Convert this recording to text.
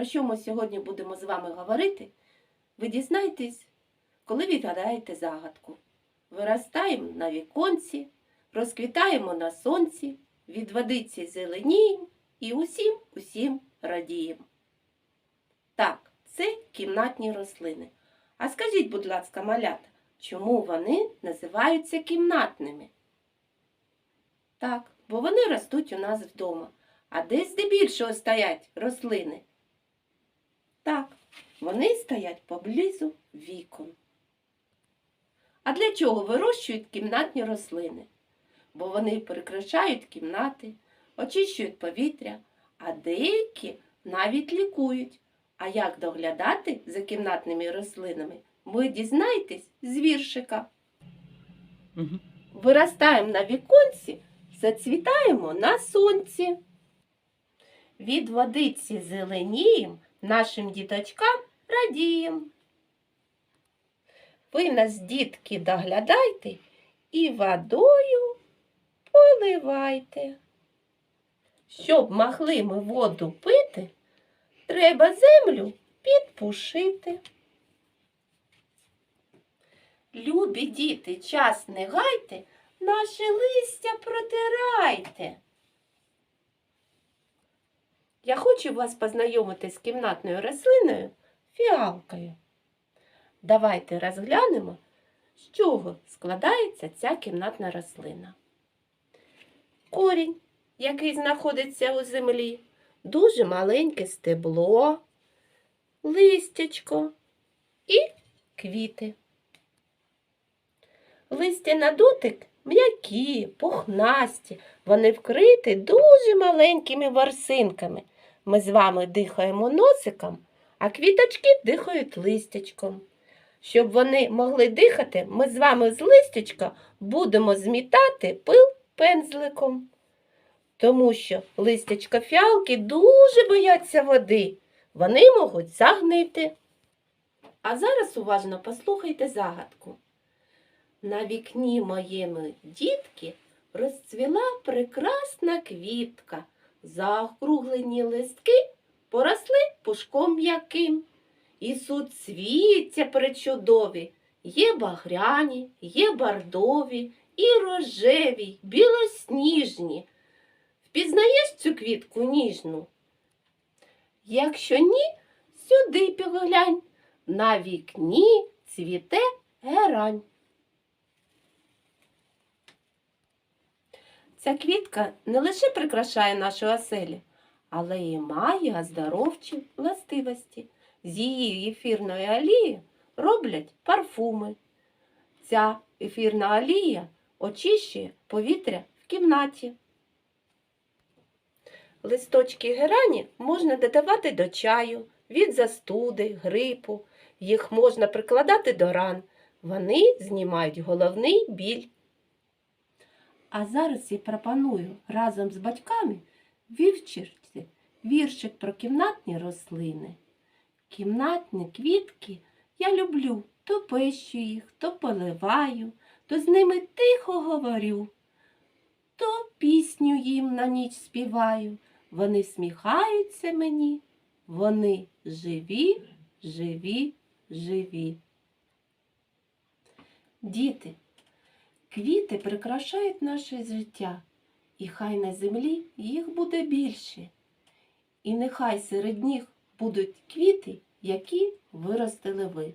Про що ми сьогодні будемо з вами говорити? Ви дізнаєтесь, коли відгадаєте загадку. Виростаємо на віконці, розквітаємо на сонці, від водиці зеленіємо і усім усім радіємо. Так, це кімнатні рослини. А скажіть, будь ласка, малята, чому вони називаються кімнатними? Так, бо вони ростуть у нас вдома. А де здебільшого стоять рослини? Так, вони стоять поблизу вікон. А для чого вирощують кімнатні рослини? Бо вони прикрашають кімнати, очищують повітря, а деякі навіть лікують. А як доглядати за кімнатними рослинами, ви дізнаєтесь з віршика. Мгм. Виростаємо на віконці, зацвітаємо на сонці. Від водиці зеленієм, нашим діточкам радієм. Ви нас, дітки, доглядайте і водою поливайте. Щоб могли ми воду пити, треба землю підпушити. Любі діти, час не гайте, наше листя протирайте. Я хочу вас познайомити з кімнатною рослиною фіалкою. Давайте розглянемо, з чого складається ця кімнатна рослина. Корінь, який знаходиться у землі, дуже маленьке стебло, листячко і квіти. Листя на дотик м'які, пухнасті, вони вкриті дуже маленькими ворсинками. Ми з вами дихаємо носиком, а квіточки дихають листячком. Щоб вони могли дихати, ми з вами з листячка будемо змітати пил пензликом. Тому що листячка фіалки дуже бояться води, вони можуть загнити. А зараз уважно послухайте загадку. На вікні моєму дітки розцвіла прекрасна квітка, заокруглені листки поросли пушком м'яким. І суцвіття причудові, є багряні, є бардові, і рожеві, білосніжні. Впізнаєш цю квітку ніжну? Якщо ні, сюди поглянь, на вікні цвіте герань. Ця квітка не лише прикрашає нашу оселю, але й має оздоровчі властивості. З її ефірної олії роблять парфуми. Ця ефірна олія очищує повітря в кімнаті. Листочки герані можна додавати до чаю від застуди, грипу. Їх можна прикладати до ран. Вони знімають головний біль. А зараз я пропоную разом з батьками вивчити віршик про кімнатні рослини. Кімнатні квітки я люблю, то пещу їх, то поливаю, то з ними тихо говорю, то пісню їм на ніч співаю. Вони сміхаються мені, вони живі, живі, живі. Діти, Квіти прикрашають наше життя, і хай на землі їх буде більше. І нехай серед них будуть квіти, які виростили ви.